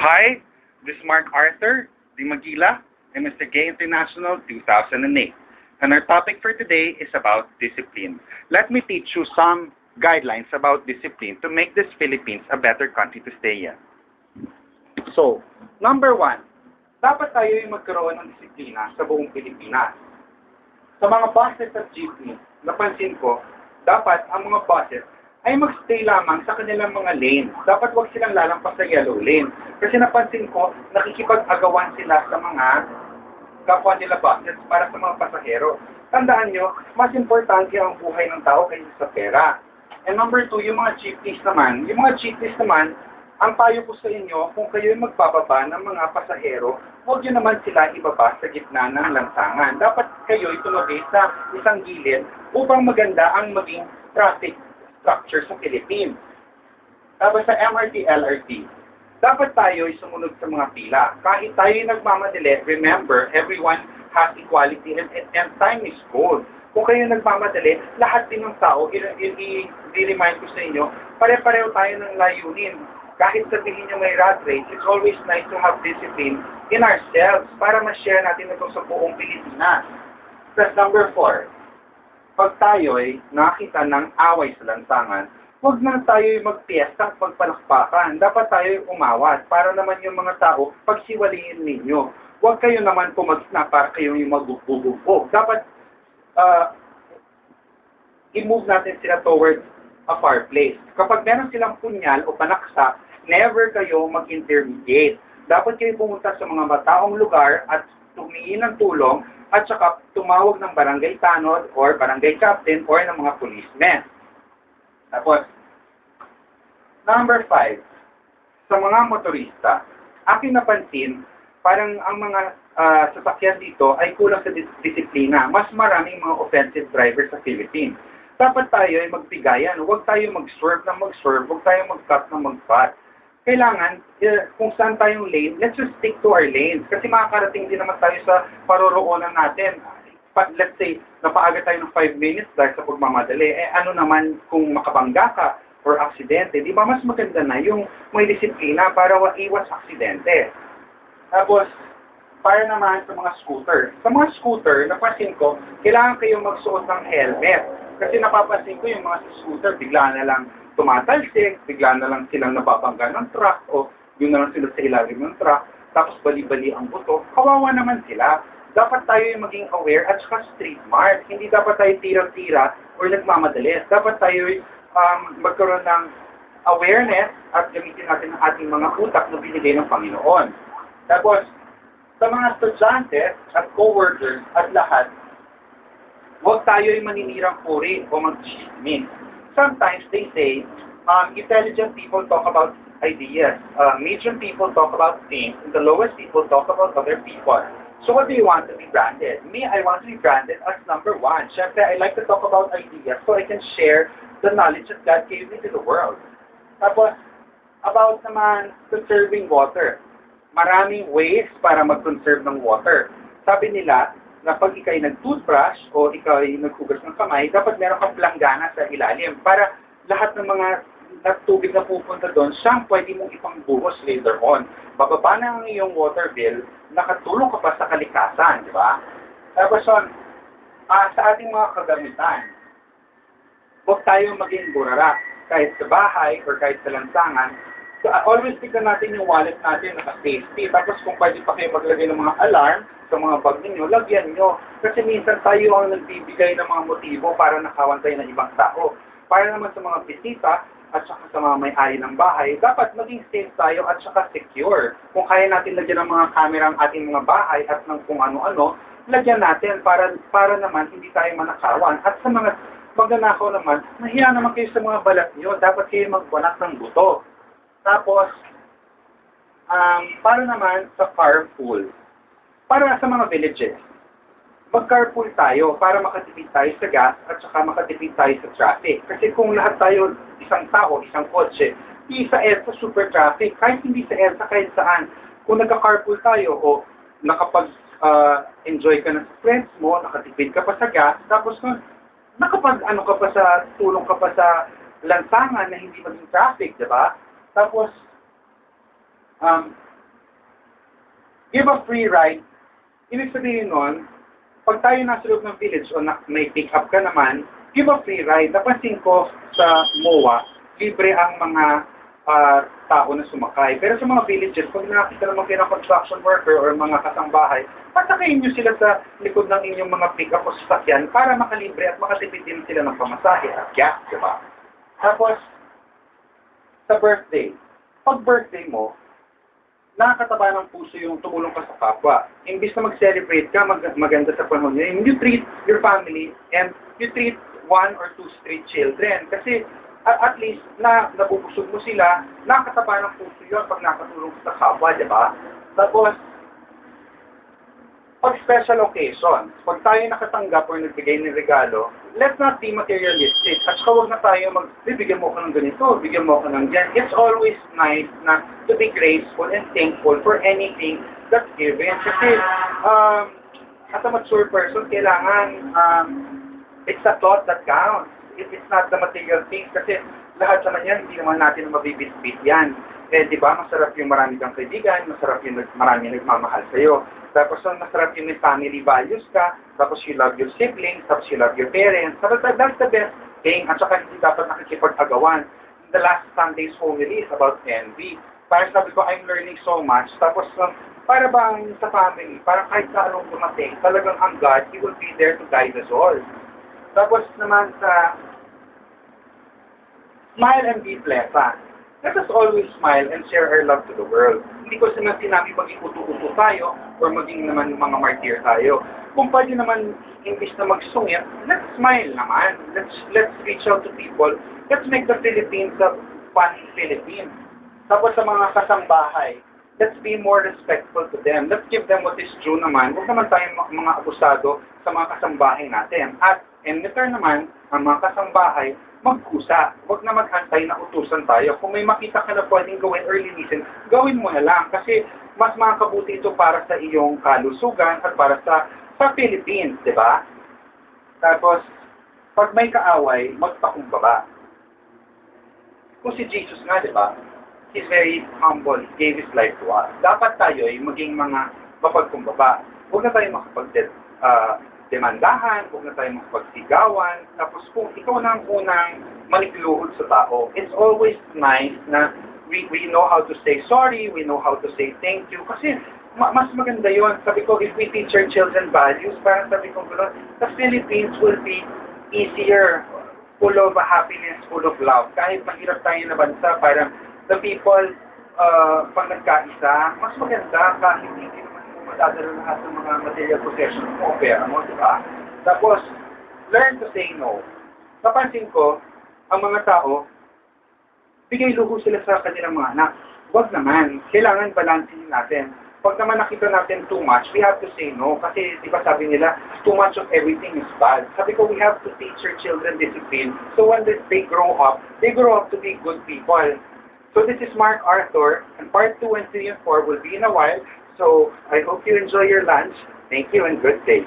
Hi, this is Mark Arthur, Di Magila, and Mr. Gay International 2008. And our topic for today is about discipline. Let me teach you some guidelines about discipline to make this Philippines a better country to stay in. So, number one, dapat tayo yung magkaroon ng disiplina sa buong Pilipinas. Sa mga buses at jeepney, napansin ko, dapat ang mga buses ay magstay lamang sa kanilang mga lane. Dapat wag silang lalampas sa yellow lane. Kasi napansin ko, nakikipag-agawan sila sa mga kapwa nila buses para sa mga pasahero. Tandaan nyo, mas importante ang buhay ng tao kaysa sa pera. And number two, yung mga jeepneys naman, yung mga jeepneys naman, ang payo ko sa inyo, kung kayo ay magbababa ng mga pasahero, huwag nyo naman sila ibaba sa gitna ng lansangan. Dapat kayo tumabi sa isang gilid upang maganda ang maging traffic structure sa Philippines. Tapos sa MRT, LRT, dapat tayo ay sumunod sa mga pila. Kahit tayo ay nagmamadali, remember, everyone has equality and, and, and time is gold. Kung kayo nagmamadali, lahat din ng tao, i-remind ko sa inyo, pare-pareho tayo ng layunin. Kahit sabihin nyo may rat race, it's always nice to have discipline in ourselves para ma-share natin ito sa buong Pilipinas. Plus number four, pag tayo ay nakita ng away sa lansangan, huwag na tayo magpiesta at magpalakpakan. Dapat tayo ay umawat para naman yung mga tao pagsiwaliin ninyo. Huwag kayo naman pumagna para kayo yung magbubugbog. Dapat uh, i-move natin sila towards a far place. Kapag meron silang punyal o panaksa, never kayo mag-intermediate. Dapat kayo pumunta sa mga mataong lugar at tumingi ng tulong at saka tumawag ng barangay tanod or barangay captain or ng mga policemen. Tapos, number five, sa mga motorista, aking napansin, parang ang mga uh, sasakyan dito ay kulang sa dis- disiplina. Mas maraming mga offensive drivers sa Philippines. Dapat tayo ay magbigayan. Huwag tayo mag-swerve na mag-swerve. Huwag tayo mag-cut na mag-cut. Kailangan, eh, kung saan tayong lane, let's just stick to our lanes. Kasi makakarating din naman tayo sa paroroonan natin. But let's say, napaaga tayo ng 5 minutes dahil sa pagmamadali. Eh ano naman kung makabangga ka or aksidente, di ba mas maganda na yung may disiplina para iwas aksidente. Tapos, para naman sa mga scooter. Sa mga scooter, napansin ko, kailangan kayo magsuot ng helmet. Kasi napapansin ko yung mga scooter, bigla na lang tumatalsik, bigla na lang silang nababangga ng truck o yun na lang sila sa ilalim ng truck, tapos bali-bali ang buto. Kawawa naman sila. Dapat tayo yung maging aware at saka street smart. Hindi dapat tayo tira-tira or nagmamadali. Dapat tayo um, magkaroon ng awareness at gamitin natin ang ating mga utak na binigay ng Panginoon. Tapos, sa mga estudyante at co-workers at lahat, huwag tayo yung maninirang puri o mag-chismis. Sometimes they say, um, intelligent people talk about ideas, uh, medium people talk about things, and the lowest people talk about other people. So what do you want to be branded? Me, I want to be branded as number one. Siyempre, I like to talk about ideas so I can share the knowledge that God gave me to the world. Tapos, about naman conserving water. Maraming ways para mag-conserve ng water. Sabi nila, na pag ikaw ay nag-toothbrush o ikaw ay naghugas ng kamay, dapat meron kang planggana sa ilalim para lahat ng mga na tubig na pupunta doon, siyang pwede mong ipangbuhos later on. Bababa na ang iyong water bill, nakatulong ka pa sa kalikasan, di ba? Tapos son, uh, sa ating mga kagamitan, huwag tayong maging burara. Kahit sa bahay or kahit sa lansangan, uh, always tignan natin yung wallet natin naka-safety. Tapos kung pwede pa kayo maglagay ng mga alarm sa mga bag ninyo, lagyan nyo. Kasi minsan tayo ang nagbibigay ng mga motibo para nakawan tayo ng ibang tao. Para naman sa mga bisita, at saka sa mga may-ari ng bahay, dapat maging safe tayo at saka secure. Kung kaya natin lagyan ng mga camera ang ating mga bahay at ng kung ano-ano, lagyan natin para para naman hindi tayo manakawan. At sa mga magnanakaw naman, nahiya naman kayo sa mga balat nyo. Dapat kayo magbanat ng buto. Tapos, um, para naman sa carpool. Para sa mga villages, mag-carpool tayo para makatipid tayo sa gas at saka makatipid tayo sa traffic. Kasi kung lahat tayo, isang tao, isang kotse, di sa EDSA super traffic, kahit hindi sa EDSA, kahit saan. Kung nagka-carpool tayo o nakapag-enjoy ka na sa friends mo, nakatipid ka pa sa gas, tapos kung nakapag ano ka pa sa, tulong ka pa sa lansangan na hindi maging traffic, di ba? Tapos, um, give a free ride, ibig sabihin nun, pag tayo nasa loob ng village o na, may pick up ka naman, give a free ride. Napansin ko sa MOA, libre ang mga ah, tao na sumakay. Pero sa mga villages, pag nakita naman kayo ng construction worker or mga kasangbahay, pasakayin nyo sila sa likod ng inyong mga pick-up o sasakyan para makalibre at makatipid din sila ng pamasahe at gas, di ba? Tapos, sa birthday, pag birthday mo, nakakataba ng puso yung tumulong ka sa kapwa. Imbis na mag-celebrate ka, mag maganda sa panahon ngayon, you treat your family and you treat one or two street children. Kasi at, at least na nabubusog mo sila, nakakataba ng puso yun pag nakatulong ka sa kapwa, di ba? Tapos, pag special occasion, pag tayo nakatanggap or nagbigay ng regalo, let's not be materialistic. At saka huwag na tayo mag, "Uy, bigyan mo ako ng ganito, bigyan mo ako ng yan. It's always nice na to be graceful and thankful for anything that's given. Kasi, um, as a mature person, kailangan, um, it's a thought that counts. It, it's not the material things. Kasi lahat naman yan, hindi naman natin mabibit-bit yan. Eh, di ba, masarap yung marami kang kaibigan, masarap yung marami nagmamahal sa'yo. Tapos, ang masarap yung may family values ka, tapos you love your siblings, tapos you love your parents. Tapos, that- that's the best thing. At saka, hindi dapat nakikipag-agawan. The last Sunday's homily is about envy. Parang sabi ko, I'm learning so much. Tapos, um, para bang sa family, parang kahit sa anong dumating, talagang ang God, He will be there to guide us all. Tapos naman sa smile and be pleasant. Let us always smile and share our love to the world. Hindi ko naman sinabi maging uto-uto tayo or maging naman mga martyr tayo. Kung pwede naman, imbis na magsungit, let's smile naman. Let's, let's reach out to people. Let's make the Philippines a fun Philippines. Tapos sa mga kasangbahay, let's be more respectful to them. Let's give them what is due naman. Huwag naman tayong mga abusado sa mga kasambahay natin. At in return naman, ang mga kasambahay, magkusa. Huwag na maghantay na utusan tayo. Kung may makita ka na pwedeng gawin or linisin, gawin mo na lang. Kasi mas makakabuti ito para sa iyong kalusugan at para sa sa Philippines, di ba? Tapos, pag may kaaway, magpakumbaba. Kung si Jesus nga, di ba? He's very humble. He gave His life to us. Dapat tayo ay maging mga mapagkumbaba. Huwag na tayo makapag uh, demandahan, huwag na tayo makapagsigawan. Tapos kung ikaw na ang unang manikluhod sa tao, it's always nice na we, we know how to say sorry, we know how to say thank you. Kasi ma- mas maganda yon Sabi ko, if we teach our children values, parang sabi ko, the Philippines will be easier, full of happiness, full of love. Kahit mahirap tayo na bansa, parang the people, uh, pag nagkaisa, mas maganda kahit hindi madadala lahat ng mga material possessions mo pera mo, di ba? Tapos, learn to say no. Napansin ko, ang mga tao, bigay luho sila sa kanilang mga anak. Huwag naman. Kailangan balansin natin. Pag naman nakita natin too much, we have to say no. Kasi, di ba sabi nila, too much of everything is bad. Sabi ko, we have to teach our children discipline. So when they grow up, they grow up to be good people. So this is Mark Arthur, and part 2 and 3 and 4 will be in a while. So I hope you enjoy your lunch. Thank you and good day.